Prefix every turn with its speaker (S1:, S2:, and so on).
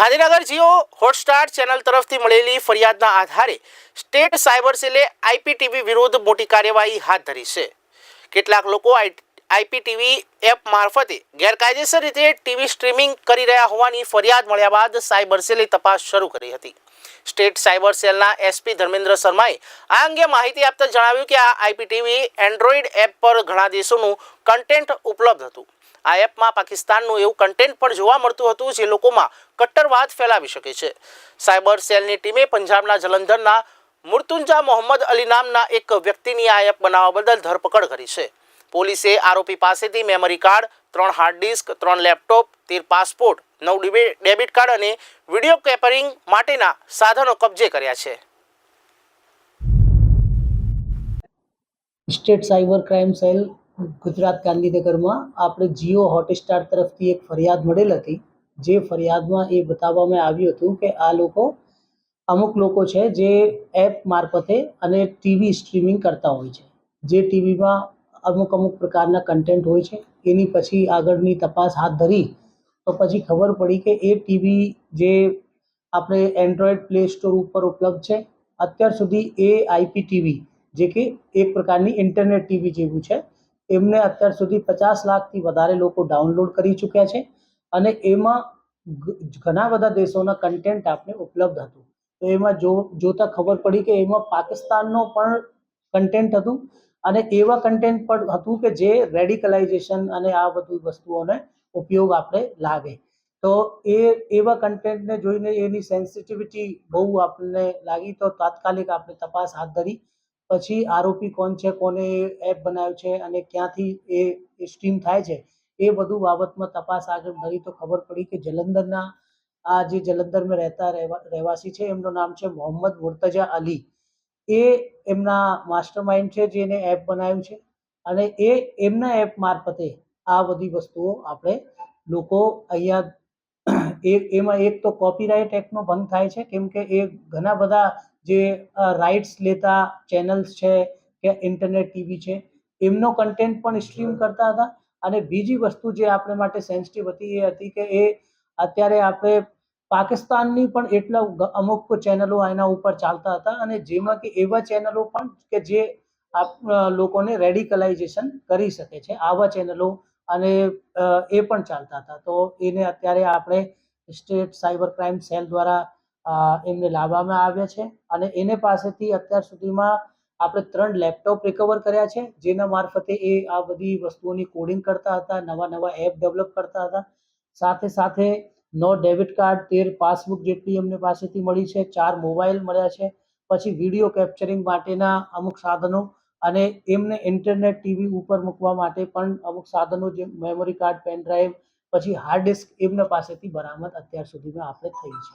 S1: Gandhinagar Jio Hotstar channel તરફથી મળેલી ફરિયાદના આધારે સ્ટેટ સાયબર સેલે આઈપીટીવી વિરુદ્ધ મોટી કાર્યવાહી હાથ ધરી છે. કેટલાક લોકો આઈપીટીવી એપ મારફતે ગેરકાયદેસર રીતે ટીવી સ્ટ્રીમિંગ કરી રહ્યા હોવાની ફરિયાદ મળ્યા બાદ સાયબર સેલે તપાસ શરૂ કરી હતી. સ્ટેટ સાયબર સેલના એસપી ધર્મેન્દ્ર શર્માએ આ અંગે માહિતી આપતા જણાવ્યું કે આ આઈપીટીવી એન્ડ્રોઈડ એપ પર ઘણા દેશોનું કન્ટેન્ટ ઉપલબ્ધ હતું. આ એપમાં પાકિસ્તાનનું એવું કન્ટેન્ટ પણ જોવા મળતું હતું જે લોકોમાં કટ્ટરવાદ ફેલાવી શકે છે. સાયબર સેલની ટીમે પંજાબના જલંધરના મુર્તુંજા મોહમ્મદ અલી નામના એક વ્યક્તિની આ એપ બનાવવા બદલ ધરપકડ કરી છે. પોલીસે આરોપી પાસેથી મેમરી કાર્ડ ત્રણ હાર્ડ ડિસ્ક ત્રણ લેપટોપ તેર પાસપોર્ટ નવ ડિબે- ડેબિટ કાર્ડ અને વીડિયો કેપરિંગ માટેના સાધનો કબજે કર્યા છે.
S2: State cyber crime cell Gujarat ગાંધીનગરમાં આપણે જીઓ હોટસ્ટાર તરફથી એક ફરિયાદ મળેલ હતી, જે ફરિયાદમાં એ બતાવવામાં આવ્યું હતું કે આ લોકો અમુક લોકો છે જે એપ મારફતે અને ટીવી સ્ટ્રીમિંગ કરતા હોય છે. જે ટીવીમાં અમુક અમુક પ્રકારના કન્ટેન્ટ હોય છે. એની પછી આગળની તપાસ હાથ ધરી, તો પછી ખબર પડી કે એ ટીવી જે આપણે એન્ડ્રોઈડ પ્લે સ્ટોર ઉપર ઉપલબ્ધ છે, અત્યાર સુધી એ આઈપી ટીવી જે કે એક પ્રકારની ઇન્ટરનેટ ટીવી જેવું છે, એમને અત્યાર સુધી પચાસ લાખથી વધારે લોકો ડાઉનલોડ કરી ચૂક્યા છે અને એમાં ઘણા બધા દેશોના કન્ટેન્ટ આપણે ઉપલબ્ધ હતું. તો એમાં જો, જોતાં ખબર પડી કે એમાં પાકિસ્તાનનો પણ કન્ટેન્ટ હતું. અને એવા કન્ટેન્ટ પણ હતું કે જે રેડિકલાઇઝેશન અને આ બધી વસ્તુઓને ઉપયોગ આપણે લાગે. તો એ, એવા કન્ટેન્ટને જોઈને એની સેન્સિટિવિટી બહુ આપણને લાગી તો તાત્કાલિક આપણે તપાસ હાથ ધરી. પછી આરોપી કોણ છે, કોને એપ બનાવ્યો છે અને ક્યાંથી એ સ્ટ્રીમ થાય છે, એ બધું બાબતમાં તપાસ આગળ ધરી તો ખબર પડી કે જલંધરના, આ જે જલંધરમાં રહેતા રહેવા, રહેવાસી છે, એમનું નામ છે મોહમ્મદ મુર્તજા અલી. એ એમના માસ્ટર માઇન્ડ છે જેને એપ બનાવ્યું છે. અને એ એમના એપ મારફતે આ બધી વસ્તુઓ આપણે લોકો અહીંયા એક એમાં એક તો કોપીરાઇટ એક્ટનો ભંગ થાય છે. કેમ કે એ ઘણા બધા જે રાઇટ્સ લેતા ચેનલ્સ છે કે ઇન્ટરનેટ ટીવી છે, એમનો કન્ટેન્ટ પણ સ્ટ્રીમ કરતા હતા. અને બીજી વસ્તુ જે આપણે માટે સેન્સિટિવ હતી એ હતી કે એ અત્યારે આપણે પાકિસ્તાનની પણ એટલા અમુક ચેનલો એના ઉપર ચાલતા હતા અને જેમાં કે એવા ચેનલો પણ કે જે આપ લોકોને રેડિકલાઇઝેશન કરી શકે છે. આવા ચેનલો અને એ પણ ચાલતા હતા. તો એને અત્યારે આપણે સ્ટેટ સાયબર ક્રાઇમ સેલ દ્વારા એમને લાવવામાં આવ્યા છે અને એને પાસેથી અત્યાર સુધીમાં આપણે ત્રણ લેપટોપ રિકવર કર્યા છે. જેના મારફતે એ આ બધી વસ્તુઓની કોડિંગ કરતા હતા નવા નવા એપ ડેવલપ કરતા હતા. સાથે સાથે નો ડેબિટ કાર્ડ, તેર પાસબુક જેટલી અમને પાસેથી મળી છે, ચાર મોબાઈલ મળ્યા છે, પછી વીડિયો કેપ્ચરિંગ માટેના અમુક સાધનો અને એમને ઇન્ટરનેટ ટીવી ઉપર મૂકવા માટે પણ અમુક સાધનો જે મેમરી કાર્ડ, પેન ડ્રાઈવ, પછી હાર્ડ ડિસ્ક એમના પાસેથી બરામદ અત્યાર સુધીમાં આપણે થઈ છે.